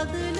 adlı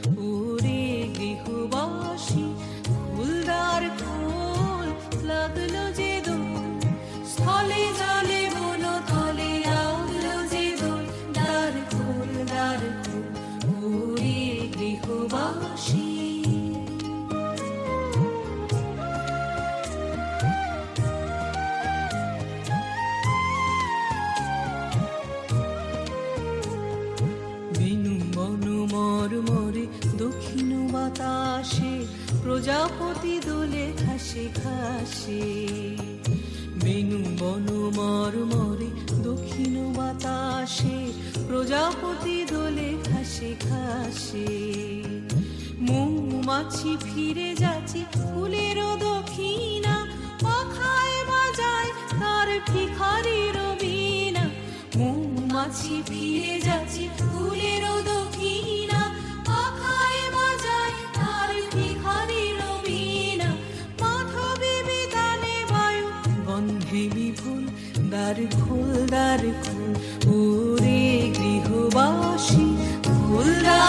প্রজাপতি দোলে ঘাসে ঘাসে। বেনু বন মর মরে দক্ষিণ বাতাসে। প্রজাপতি দোলে ঘাসে ঘাসে। মৌমাছি ফিরে যাচ্ছে ফুলেরও দক্ষিণা। পাখায় বাজায় তার ভিখারির বীণা। মৌমাছি ফিরে ফুলদার ফুলদার ফুল ওরে গৃহবাসী ফুলদার